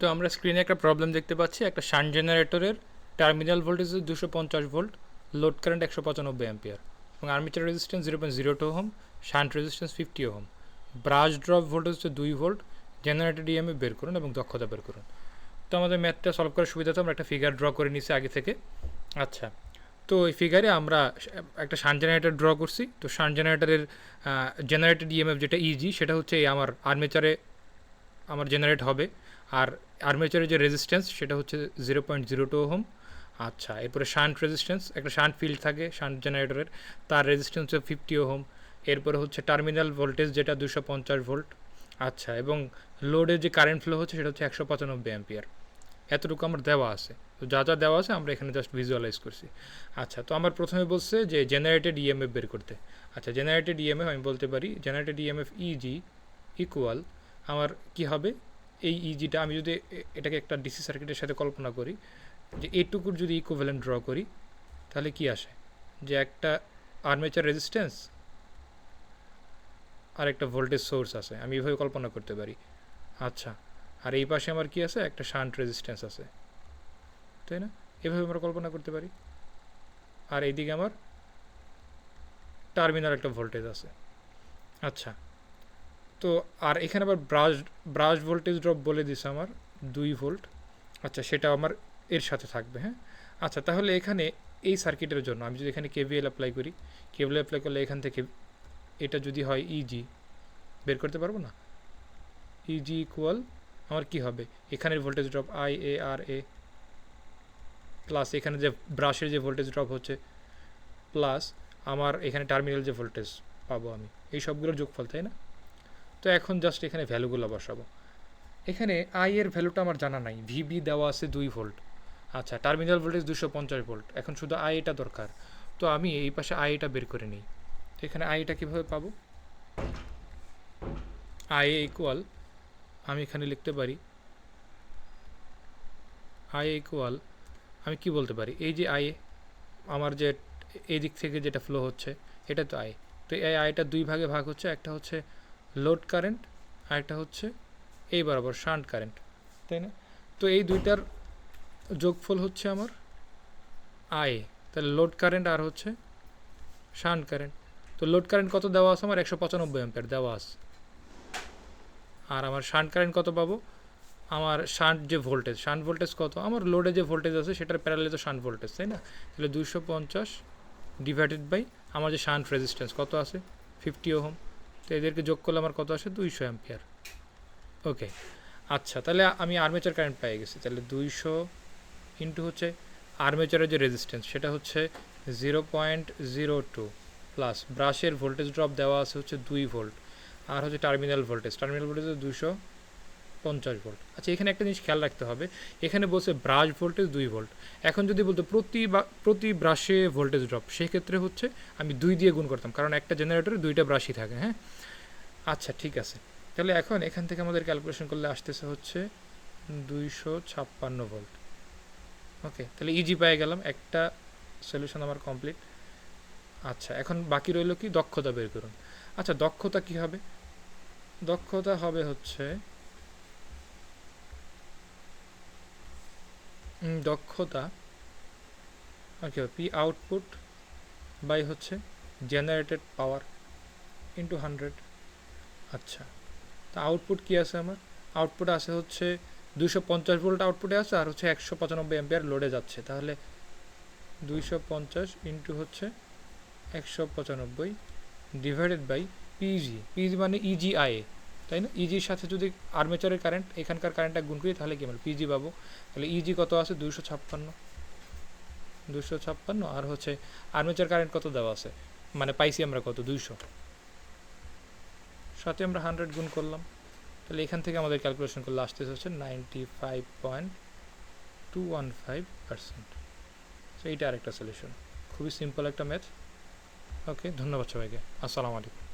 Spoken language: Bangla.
তো আমরা স্ক্রিনে একটা প্রবলেম দেখতে পাচ্ছি। একটা শান্ট জেনারেটরের টার্মিনাল ভোল্টেজ দুশো পঞ্চাশ ভোল্ট লোড কারেন্ট একশো পঁচানব্বই অ্যাম্পিয়ার এবং armature resistance zero point zero two ohm shunt resistance fifty ohm brush drop voltage হচ্ছে দুই ভোল্ট জেনারেটর ডিএমএ বের করুন এবং দক্ষতা বের করুন। তো আমাদের ম্যাথটা সলভ করার সুবিধা তো আমরা একটা ফিগার ড্র করে নিছি আগে থেকে। আচ্ছা তো এই ফিগারে আমরা একটা শান্ট জেনারেটর ড্র করছি। তো শান্ট জেনারেটরের জেনারেটেড ইএমএফ যেটা ইজি সেটা হচ্ছে এই আমার আর্মেচারে আমার জেনারেট হবে। আর আর্মেচারের যে রেজিস্ট্যান্স সেটা হচ্ছে zero point zero two ohm আচ্ছা এরপরে শান্ট রেজিস্ট্যান্স একটা শান্ট ফিল্ড থাকে শান্ট জেনারেটরের তার রেজিস্ট্যান্স হচ্ছে ফিফটি হোম এরপরে হচ্ছে টার্মিনাল ভোল্টেজ যেটা দুশো পঞ্চাশ ভোল্ট আচ্ছা এবং লোডের যে কারেন্ট ফ্লো হচ্ছে, সেটা হচ্ছে একশো পঁচানব্বই অ্যাম্পিয়ার এতটুকু আমার দেওয়া আছে। তো যা যা দেওয়া আছে, আমরা এখানে জাস্ট ভিজুয়ালাইজ করছি। আচ্ছা তো আমার প্রথমে বলছে যে জেনারেটেড ইএমএফ বের করতে। আচ্ছা জেনারেটেড ইএমএফ আমি বলতে পারি জেনারেটেড ইএমএফ ইজি ইকুয়াল আমার কি হবে? এই ইজিটা আমি যদি এটাকে একটা ডিসি সার্কিটের সাথে কল্পনা করি, যে এইটুকুর যদি ইকুভ্যালেন্ট ড্র করি, তাহলে কি আসে? যে একটা আর্মেচার রেজিস্ট্যান্স আর একটা ভোল্টেজ সোর্স আছে, আমি এভাবে কল্পনা করতে পারি। আচ্ছা আর এই পাশে আমার কি আছে? একটা শান্ট রেজিস্ট্যান্স আছে। তাই না? এভাবে আমরা কল্পনা করতে পারি। আর এইদিকে আমার টার্মিনাল একটা ভোল্টেজ আছে। আচ্ছা তো আর এখানে আবার ব্রাশ ব্রাশ ভোল্টেজ ড্রপ বলে দিছে আমার, দুই ভোল্ট আচ্ছা সেটা আমার এর সাথে থাকবে হ্যাঁ? আচ্ছা তাহলে এখানে এই সার্কিটের জন্য আমি যদি এখানে কেভিএল অ্যাপ্লাই করি কেভিএল অ্যাপ্লাই করলে এখান থেকে এটা যদি হয় ইজি বের করতে পারব না? ইজি ইকুয়াল আমার কি হবে? এখানের voltage drop I A R A plus এখানে যে ব্রাশের যে ভোল্টেজ ড্রপ হচ্ছে প্লাস আমার এখানে টার্মিনাল যে ভোল্টেজ পাবো আমি। এই সবগুলোর যোগফল, তাই না? তো এখন জাস্ট এখানে ভ্যালুগুলো বসাবো। এখানে আই এর ভ্যালুটা আমার জানা নাই। ভিবি দেওয়া আছে দুই ভোল্ট আচ্ছা টার্মিনাল ভোল্টেজ দুশো পঞ্চাশ ভোল্ট এখন শুধু আই এটা দরকার। তো আমি এই পাশে আই এটা বের করে নিই। এখানে আই এটা কীভাবে পাবো? আই ইকুয়াল আমি এখানে লিখতে পারি। আই ইকুয়াল আমি কি বলতে পারি? এই যে আই আমার যে এই দিক থেকে যেটা ফ্লো হচ্ছে এটা তো আই তো এই আইটা দুই ভাগে ভাগ হচ্ছে, একটা হচ্ছে লোড কারেন্ট আর একটা হচ্ছে এই বরাবর শান্ট কারেন্ট, তাই না? তো এই দুইটার যোগফল হচ্ছে আমার আই, তাহলে লোড কারেন্ট আর হচ্ছে শান্ট কারেন্ট। তো লোড কারেন্ট কত দেওয়া আছে? আমার একশো পঁচানব্বই অ্যাম্পিয়ার দেওয়া আছে। আর আমার শান্ট কারেন্ট কত পাবো? আমার শান্ট যে ভোল্টেজ, শান্ট ভোল্টেজ কত? আমার লোডে যে ভোল্টেজ আছে সেটার প্যারালে তো শান্ট ভোল্টেজ, তাই না? তাহলে দুশো পঞ্চাশ ডিভাইডেড বাই আমার যে শান্ট রেজিস্ট্যান্স কত আছে? Fifty ohm. তো এদেরকে যোগ করলে আমার কত আসে? দুইশো অ্যাম্পিয়ার। ওকে আচ্ছা তাহলে আমি আর্মেচার কারেন্ট পেয়ে গেছি। তাহলে দুইশো ইন্টু হচ্ছে আর্মেচারের যে রেজিস্ট্যান্স সেটা হচ্ছে zero point zero two plus ব্রাশের voltage drop দেওয়া আছে হচ্ছে দুই ভোল্ট আর হচ্ছে টার্মিনাল ভোল্টেজ টার্মিনাল ভোল্টেজ দুশো পঞ্চাশ ভোল্ট। আচ্ছা এখানে একটা জিনিস খেয়াল রাখতে হবে। এখানে বলছে ব্রাশ ভোল্টেজ দুই ভোল্ট। এখন যদি বলতো প্রতি প্রতি ব্রাশে ভোল্টেজ ড্রপ সেক্ষেত্রে হচ্ছে আমি দুই দিয়ে গুণ করতাম, কারণ একটা জেনারেটরে দুইটা ব্রাশই থাকে হ্যাঁ? আচ্ছা ঠিক আছে। তাহলে এখন এখান থেকে আমাদের ক্যালকুলেশন করলে আসতেছে হচ্ছে দুইশো ছাপ্পান্ন ভোল্ট। ওকে তাহলে ইজি পেয়ে গেলাম। একটা সলিউশন আমার কমপ্লিট আচ্ছা এখন বাকি রইল কি? দক্ষতা বের করুন। আচ্ছা দক্ষতা কি হবে? দক্ষতা হবে হচ্ছে দক্ষতা ওকে পি আউটপুট বাই হচ্ছে জেনারেটেড পাওয়ার ইন্টু হান্ড্রেড আচ্ছা তা আউটপুট কি আছে আমার? আউটপুট আছে হচ্ছে দুইশো পঞ্চাশ ভোল্ট আউটপুটে আছে, আর হচ্ছে একশো পঁচানব্বই অ্যাম্পিয়ার লোডে যাচ্ছে। তাহলে দুইশো পঞ্চাশ ইন্টু হচ্ছে একশো পঁচানব্বই ডিভাইডেড বাই পিজি পিজি মানে ইজিআই তাই না? ইজির সাথে যদি আর্মেচারের কারেন্ট এখানকার কারেন্টটা গুণ করি, তাহলে কি আমরা পিজি পাবো। তাহলে ইজি কত আছে? দুশো ছাপ্পান্ন। দুশো ছাপ্পান্ন। আর হচ্ছে আর্মেচার কারেন্ট কত দেওয়া আছে? মানে পাইছি আমরা কত? দুইশো। সাথে আমরা হান্ড্রেড গুণ করলাম। তাহলে এখান থেকে আমাদের ক্যালকুলেশন করলে আসতেছে হচ্ছে ninety five point two one five percent so এইটা আরেকটা সলিউশন খুবই সিম্পল একটা ম্যাথ ওকে ধন্যবাদ সবাইকে। আসসালামু আলাইকুম।